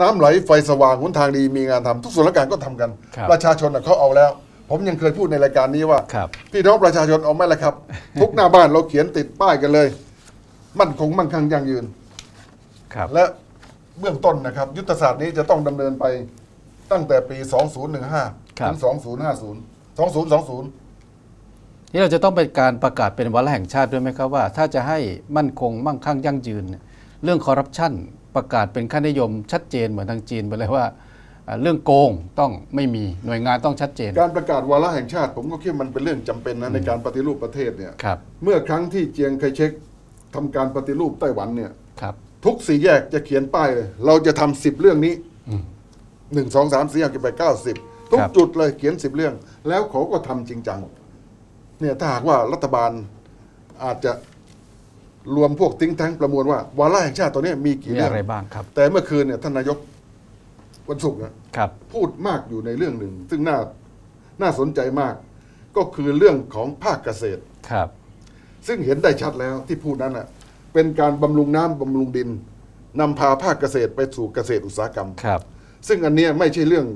น้ำไหลไฟสว่างหนทางดีมีงานทำทุกส่วนราชการก็ทำกัน ครับประชาชนน่ะเขาเอาแล้ว ผมยังเคยพูดในรายการนี้ว่า ครับ พี่น้องประชาชนเอาไหมล่ะครับ ทุกหน้าบ้านเราเขียนติดป้ายกันเลย มั่นคงมั่งคั่งยั่งยืน ครับ และเบื้องต้นนะครับ ยุทธศาสตร์นี้จะต้องดำเนินไปตั้งแต่ปี 2015ถึง 2050 2020 นี่เราจะต้องเป็นการประกาศเป็นวาระแห่งชาติด้วยไหมครับว่า ถ้าจะให้มั่นคงมั่งคั่งยั่งยืนเนี่ยเรื่องคอร์รัปชัน ประกาศเป็นค่านิยมชัดเจนเหมือนทางจีนไปเลยว่าอ่าเรื่องโกงต้องไม่มีหน่วยงานต้องชัดเจน การประกาศวาระแห่งชาติ ผมก็คิดว่ามันเป็นเรื่องจำเป็นนะในการปฏิรูปประเทศเนี่ยครับเมื่อครั้งที่เจียงไคเชกทำการปฏิรูปไต้หวันเนี่ยครับทุกสี่แยกจะเขียนป้ายเลย เราจะทำสิบเรื่องนี้หนึ่งสองสามสี่ห้าเก็บไปเก้าสิบทุกครับจุดเลยเขียนสิบเรื่อง แล้วเขาก็ทำจริงจังเนี่ยถ้าหากว่ารัฐบาลอาจจะ รวมพวกติ้งแท้งประมวลว่า วาระแห่งชาติตัวนี้มีกี่มีเรื่องอะไรบ้างครับ แต่เมื่อคืนเนี่ยท่านนายกวันศุกร์นะครับ พูดมากอยู่ในเรื่องหนึ่ง ซึ่งน่าน่าสนใจมาก ก็คือเรื่องของภาคเกษตร ครับ ซึ่งเห็นได้ชัดแล้วที่พูดนั้นน่ะเป็นการบำรุงน้ำบำรุงดินนำพาภาคเกษตรไปสู่เกษตรอุตสาหกรรม ครับ ซึ่งอันเนี้ยไม่ใช่เรื่อง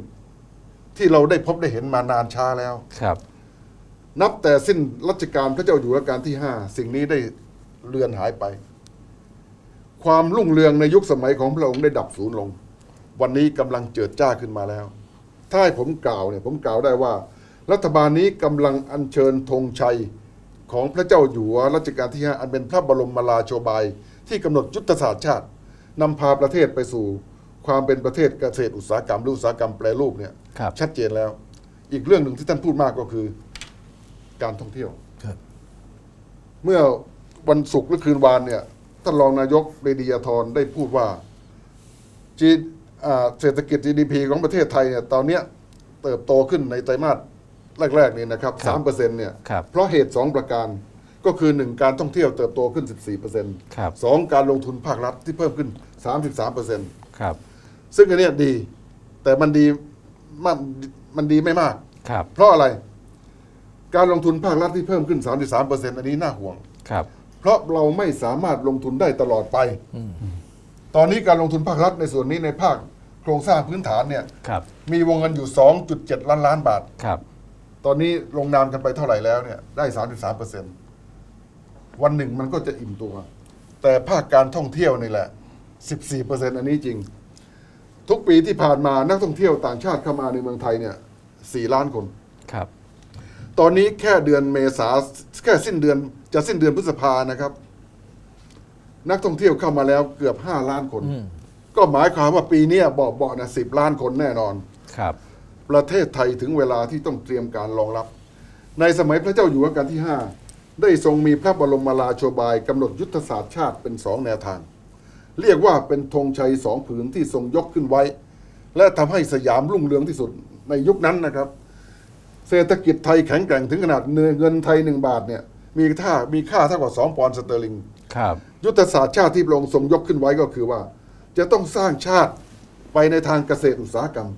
ที่เราได้พบได้เห็นมานานช้าแล้ว ครับ นับแต่สิ้นรัชกาลพระเจ้าอยู่หัวรัชกาลที่ห้าสิ่งนี้ได้ เลือนหายไป ความรุ่งเรืองในยุคสมัยของพระองค์ได้ดับสูญลง วันนี้กำลังเจิดจ้าขึ้นมาแล้ว ถ้าให้ผมกล่าวเนี่ยผมกล่าวได้ว่า รัฐบาลนี้กำลังอัญเชิญธงชัยของพระเจ้าอยู่หัวรัชกาลที่ห้าอันเป็นพระบรมราโชบาย ที่กำหนดยุทธศาสตร์ชาตินำพาประเทศไปสู่ ความเป็นประเทศเกษตรอุตสาหกรรมหรืออุตสาหกรรมแปรรูปเนี่ยครับชัดเจนแล้ว อีกเรื่องหนึ่งที่ท่านพูดมากก็คือ การท่องเที่ยวครับเมื่อ วันศุกร์หรือคืนวานเนี่ยท่านรองนายกเรดียาธรได้พูดว่าจีอ่าเศรษฐกิจ GDP ของประเทศไทยเนี่ยตอนเนี้ยเติบโตขึ้นในไตรมาสแรกๆนี่นะครับครับสามเปอร์เซ็นต์เนี่ยครับเพราะเหตุสองประการก็คือหนึ่งการท่องเที่ยวเติบโตขึ้น 14เปอร์เซ็นต์ครับสองการลงทุนภาครัฐที่เพิ่มขึ้น 33เปอร์เซ็นต์ครับซึ่งอันเนี้ยดี แต่มันดีมากมันดีไม่มากครับเพราะอะไร การลงทุนภาครัฐที่เพิ่มขึ้น 33เปอร์เซ็นต์อันนี้น่าห่วงครับ เพราะเราไม่สามารถลงทุนได้ตลอดไป ตอนนี้การลงทุนภาครัฐในส่วนนี้ในภาคโครงสร้างพื้นฐานเนี่ยครับมีวงเงินอยู่ 2.7 ล้านล้านบาท ครับ ตอนนี้ลงนามกันไปเท่าไหร่แล้วเนี่ยได้ 33เปอร์เซ็นต์วันหนึ่งมันก็จะอิ่มตัว แต่ภาคการท่องเที่ยวนี่แหละ 14เปอร์เซ็นต์อันนี้จริง ทุกปีที่ผ่านมานักท่องเที่ยวต่างชาติเข้ามาในเมืองไทยเนี่ย4ล้านคน ครับ ตอนนี้แค่เดือนเมษาแค่สิ้นเดือนจะสิ้นเดือนพฤษภานะครับ นักท่องเที่ยวเข้ามาแล้วเกือบ 5 ล้านคน ก็หมายความว่าปีเนี้ยเบาๆนะสิบล้านคนแน่นอนครับ ประเทศไทยถึงเวลาที่ต้องเตรียมการรองรับ ในสมัยพระเจ้าอยู่หัวรัชกาลที่ 5 ได้ทรงมีพระบรมราโชบายกำหนดยุทธศาสตร์ชาติเป็นสองแนวทาง เรียกว่าเป็นธงชัยสองผืนที่ทรงยกขึ้นไว้ และทำให้สยามรุ่งเรืองที่สุดในยุคนั้นนะครับ เศรษฐกิจไทยแข็งแกร่งถึงขนาดเงินไทยหนึ่งบาทเนี่ยมีค่ามีค่าเท่ากับสองปอนด์สเตอร์ลิงครับยุทธศาสตร์ชาติที่พระองค์ทรงยกขึ้นไว้ก็คือว่า จะต้องสร้างชาติไปในทางเกษตรอุตสาหกรรม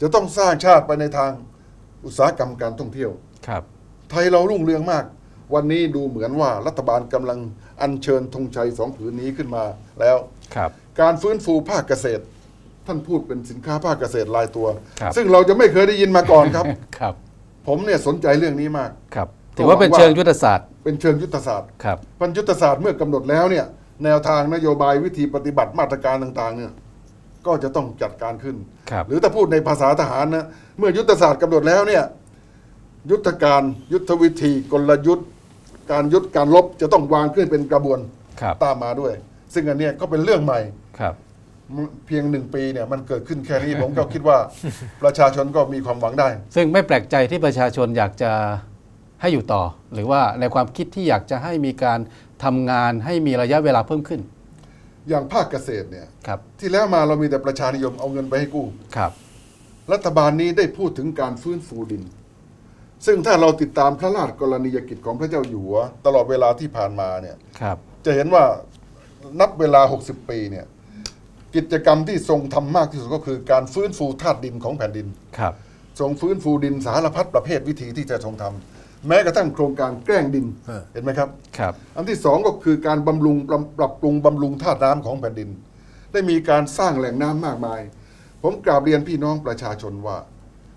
จะต้องสร้างชาติไปในทางอุตสาหกรรมการท่องเที่ยวครับ ไทยเรารุ่งเรืองมาก วันนี้ดูเหมือนว่ารัฐบาลกำลังอัญเชิญธงชัยสองผืนนี้ขึ้นมาแล้วครับการฟื้นฟูภาคเกษตร ท่านพูดเป็นสินค้าภาคเกษตรรายตัวครับซึ่งเราจะไม่เคยได้ยินมาก่อนครับครับ ผมเนี่ยสนใจเรื่องนี้มากครับถือว่าเป็นเชิงยุทธศาสตร์ เป็นเชิงยุทธศาสตร์ครับพันยุทธศาสตร์เมื่อกำหนดแล้วเนี่ยแนวทางนโยบายวิธีปฏิบัติมาตรการต่างๆเนี่ยก็จะต้องจัดการขึ้นครับหรือถ้าพูดในภาษาทหารนะเมื่อยุทธศาสตร์กำหนดแล้วเนี่ยยุทธการยุทธวิธีกลยุทธ์ การยุทธการลบจะต้องวางขึ้นเป็นกระบวนครับตามมาด้วย ซึ่งอันเนี้ยก็เป็นเรื่องใหม่ครับ เพียงหนึ่งปีเนี่ยมันเกิดขึ้นแค่นี้ ผมก็คิดว่าประชาชนก็มีความหวังได้ ซึ่งไม่แปลกใจที่ประชาชนอยากจะให้อยู่ต่อ หรือว่าในความคิดที่อยากจะให้มีการทำงานให้มีระยะเวลาเพิ่มขึ้น อย่างภาคเกษตรเนี่ยครับที่แล้วมาเรามีแต่ประชานิยมเอาเงินไปให้กู้ครับ รัฐบาลนี้ได้พูดถึงการฟื้นฟูดิน ซึ่งถ้าเราติดตามพระราชกรณียกิจของพระเจ้าอยู่หัวตลอดเวลาที่ผ่านมาเนี่ยครับจะเห็นว่านับเวลา 60 ปีเนี่ย กิจกรรมที่ทรงทำมากที่สุดก็คือการฟื้นฟูธาตุดินของแผ่นดินครับทรงฟื้นฟูดินสารพัดประเภทวิธีที่จะทรงทำแม้กระทั่งโครงการแกล้งดินเออเห็นไหมครับครับ อันที่สองก็คือการบำรุงปรับปรับปรุงบำรุงธาตุน้ำของแผ่นดิน ได้มีการสร้างแหล่งน้ำมากมาย ผมกราบเรียนพี่น้องประชาชนว่า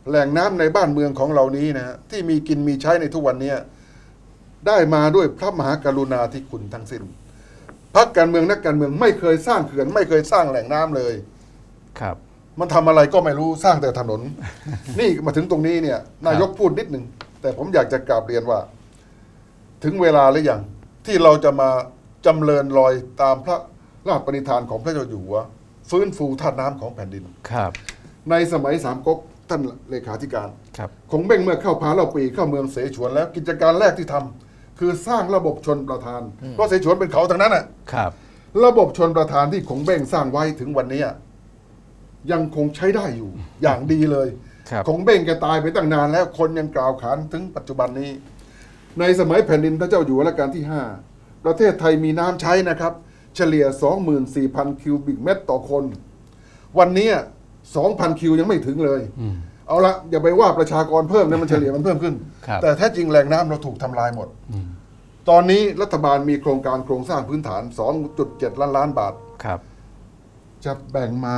แหล่งน้ำในบ้านเมืองของเรานี้นะฮะที่มีกินมีใช้ในทุกวันเนี้ยได้มาด้วยพระมหากรุณาธิคุณทั้งสิ้น พักการเมืองนักการเมืองไม่เคยสร้างเขื่อนไม่เคยสร้างแหล่งน้ำเลยครับ มันทำอะไรก็ไม่รู้สร้างแต่ถนน นี่มาถึงตรงนี้เนี่ย นายกพูดนิดหนึ่งแต่ผมอยากจะกราบเรียนว่า ถึงเวลาหรือยังที่เราจะมาจำเริญรอยตามพระราชปณิธานของพระเจ้าอยู่หัวฟื้นฟูธาตุน้ำของแผ่นดินครับ ในสมัยสามก๊กท่านเลขาธิการครับคงเบ้งเมื่อเข้าพาเราปีเข้าเมืองเสฉวนแล้ว กิจการแรกที่ทำ คือสร้างระบบชนประทานเพราะเสฉวนเป็นเขาทั้งนั้นน่ะครับ ระบบชนประทานที่คงเบ้งสร้างไว้ถึงวันนี้ยังคงใช้ได้อยู่อย่างดีเลยครับคงเบ้งแกตายไปตั้งนานแล้วคนยังกล่าวขานถึงปัจจุบันนี้ ในสมัยแผ่นดินพระเจ้าอยู่หัวรัชกาลที่ 5 ประเทศไทยมีน้ำใช้นะครับ เฉลี่ย 24,000 คิวบิกเมตรต่อคน วันนี้2,000 คิวยังไม่ถึงเลยอืม เอาละอย่าไปว่าประชากรเพิ่มนะมันเฉลี่ยมันเพิ่มขึ้น ครับ แต่แท้จริงแหล่งน้ำเราถูกทำลายหมดอืมตอนนี้รัฐบาลมีโครงการโครงสร้างพื้นฐาน 2.7 ล้านล้านบาท ครับ จะแบ่งมา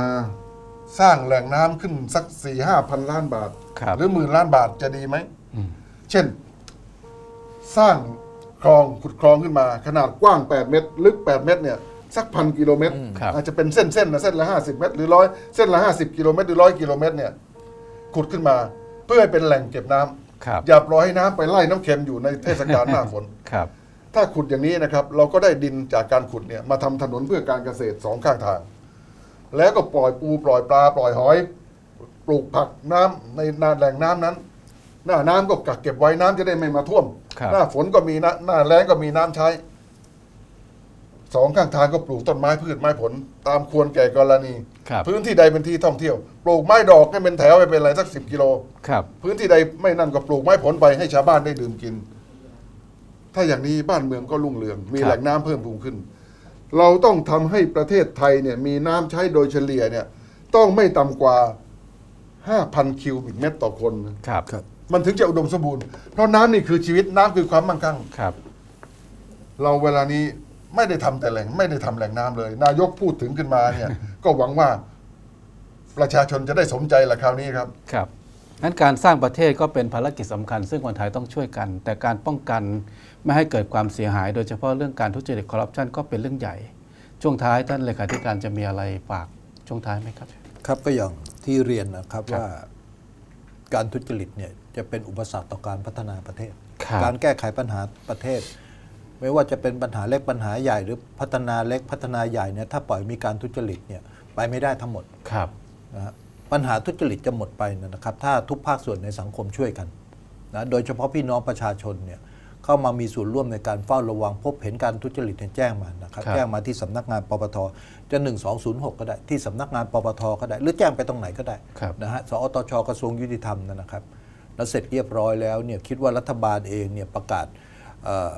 สร้างแหล่งน้ำขึ้นสัก4ี่ห้าพันล้านบาท ครับ หรือหมื่นล้านบาทจะดีไหม อืม เช่น สร้างคลองขุดคลองขึ้นมา ขนาดกว้าง 8 เมตร ลึก 8 เมตรเนี่ยสักพันกิโลเมตร ครับ อาจจะเป็นเส้นๆนะเส้นละ 50 เมตร หรือร้อยเส้นละ 50 กิโลเมตรหรือร้อยกิโลเมตรเนี่ย ขุดขึ้นมา เพื่อให้เป็นแหล่งเก็บน้ำครับอย่าปล่อยให้น้ำไปไล่น้ำเค็มอยู่ในเทศกาลหน้าฝน ครับถ้าขุดอย่างนี้นะครับเราก็ได้ดินจากการขุดเนี่ยมาทำถนนเพื่อการเกษตรสองข้างทาง แล้วก็ปล่อยปูปล่อยปลาปล่อยหอย ปลูกผักน้ำในนาแหล่งน้ำนั้น หน้าน้ำก็กักเก็บไว้น้ำจะได้ไม่มาท่วม ครับ หน้าฝนก็มีนะหน้าแล้งก็มีน้ำใช้ สองข้างทางก็ปลูกต้นไม้พืชไม้ผล ตามควรแก่กรณี ครับพื้นที่ใดเป็นที่ท่องเที่ยว ปลูกไม้ดอกให้เป็นแถวไปเป็นอะไรสักสิบกิโล ครับ พื้นที่ใดไม่นั่นก็ปลูกไม้ผลไปให้ชาวบ้านได้ดื่มกิน ถ้าอย่างนี้บ้านเมืองก็รุ่งเรือง มีครับ แหล่งน้ำเพิ่มพูนขึ้น เราต้องทำให้ประเทศไทยเนี่ยมีน้ำใช้โดยเฉลี่ยเนี่ย ต้องไม่ต่ำกว่า 5,000 คิวบิกเมตรต่อคนนะ ครับ ครับ มันถึงจะอุดมสมบูรณ์ เพราะน้ำนี่คือชีวิตน้ำคือความมั่งคั่ง ครับ เราเวลานี้ ไม่ได้ทำแต่แหล่งไม่ได้ทำแหล่งน้ำเลย นายกพูดถึงขึ้นมาเนี่ย ก็หวังว่าประชาชนจะได้สมใจละคราวนี้ครับครับนั้นการสร้างประเทศก็เป็นภารกิจสำคัญ ซึ่งคนไทยต้องช่วยกัน แต่การป้องกันไม่ให้เกิดความเสียหาย โดยเฉพาะเรื่องการทุจริตคอร์รัปชันก็เป็นเรื่องใหญ่ ช่วงท้ายท่านเลขาธิการจะมีอะไรฝากช่วงท้ายไหมครับ ครับก็อย่างที่เรียนนะครับครับว่า การทุจริตเนี่ยจะเป็นอุปสรรคต่อการพัฒนาประเทศครับการแก้ไขปัญหาประเทศ ไม่ว่าจะเป็นปัญหาเล็กปัญหาใหญ่หรือพัฒนาเล็กพัฒนาใหญ่เนี่ยถ้าปล่อยมีการทุจริตเนี่ยไปไม่ได้ทั้งหมดครับนะฮะปัญหาทุจริตจะหมดไปนะครับ ถ้าทุกภาคส่วนในสังคมช่วยกันนะโดยเฉพาะพี่น้องประชาชนเนี่ยเข้ามามีส่วนร่วมในการเฝ้าระวังพบเห็นการทุจริตเนี่ยแจ้งมานะครับครับ แจ้งมาที่สำนักงานปปทจะ1206 ก็ได้ที่สำนักงานปปทก็ได้ หรือแจ้งไปตรงไหนก็ได้ครับนะฮะสอตชกระทรวงยุติธรรมนะนะครับ แล้วเสร็จเรียบร้อยแล้วเนี่ยคิดว่ารัฐบาลเองเนี่ยประกาศเอ่อ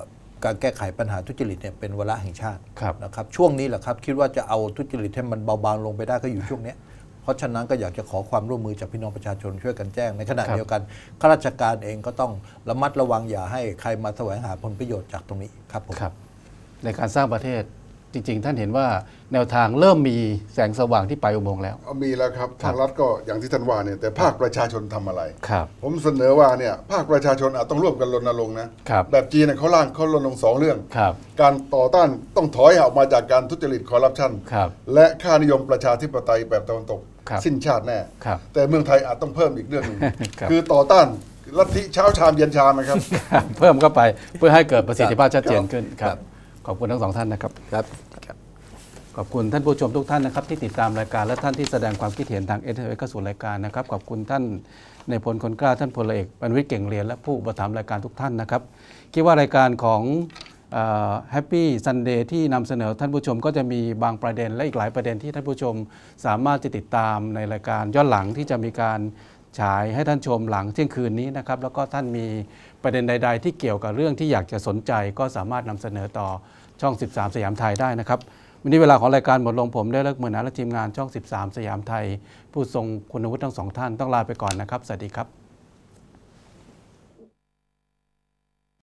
การแก้ไขปัญหาทุจริตเนี่ยเป็นวาระแห่งชาติครับนะครับช่วงนี้แหละครับคิดว่าจะเอาทุจริตให้มันเบาบางลงไปได้ก็อยู่ช่วงเนี้ยเพราะฉะนั้นก็อยากจะขอความร่วมมือจากพี่น้องประชาชนช่วยกันแจ้ง ในขณะครับเดียวกันข้าราชการเองก็ต้องระมัดระวังอย่าให้ใครมาแสวงหาผลประโยชน์จากตรงนี้ครับผมครับในการสร้างประเทศ จริง ๆ ท่านเห็นว่าแนวทางเริ่มมีแสงสว่างที่ปลายอุโมงค์แล้ว เอามีแล้วครับครัทาบงรัฐก็อย่างที่ท่านว่าเนี่ยแต่ภาคประชาชนทำอะไร ครับ ผมเสนอว่าเนี่ยภาคประชาชนอาจต้องร่วมกันรณรงค์นะครับ แบบจีนเนี่ยเขาล่างเขารณรงค์สองเรื่อง ครับ การต่อต้านต้องถอยออกมาจากการทุจริตคอร์รัปชันครับและค่านิยมประชาธิปไตยแบบตะวันตก ครับสิ้นชาติแน่ ครับแต่เมืองไทยอาจต้องเพิ่มอีกเรื่องหนึ่งครับ คือต่อต้านลัทธิเช้าชามเย็นชามนะครับ เพิ่มเข้าไปเพื่อให้เกิดประสิทธิภาพชัดเจนครับขึ้นครับ ขอบคุณทั้งสองท่านนะครับครับ ขอบคุณท่านผู้ชมทุกท่านนะครับ ที่ติดตามรายการและท่านที่แสดงความคิดเห็นทางเอเทอร์เข้าสู่รายการนะครับ ขอบคุณท่านในพลคนกล้าท่านพลเอกบรรวิทย์เก่งเรียน และผู้อุประถมภ์รายการทุกท่านนะครับ คิดว่ารายการของแฮปปี้ซันเดย์ที่นำเสนอท่านผู้ชมก็จะมีบางประเด็นและอีกหลายประเด็นที่ท่านผู้ชมสามารถจะติดตามในรายการย้อนหลังที่จะมีการ ฉายให้ท่านชมหลังเที่ยงคืนนี้นะครับ แล้วก็ท่านมีประเด็นใด ๆ ที่เกี่ยวกับเรื่องที่อยากจะสนใจก็สามารถนำเสนอต่อช่อง 13 สยามไทยได้นะครับวันนี้เวลาของรายการหมดลงผมได้เลิกมือนะและทีมงานช่อง 13 สยามไทย ผู้ทรงคุณวุฒิทั้งสองท่านต้องลาไปก่อนนะครับสวัสดีครับ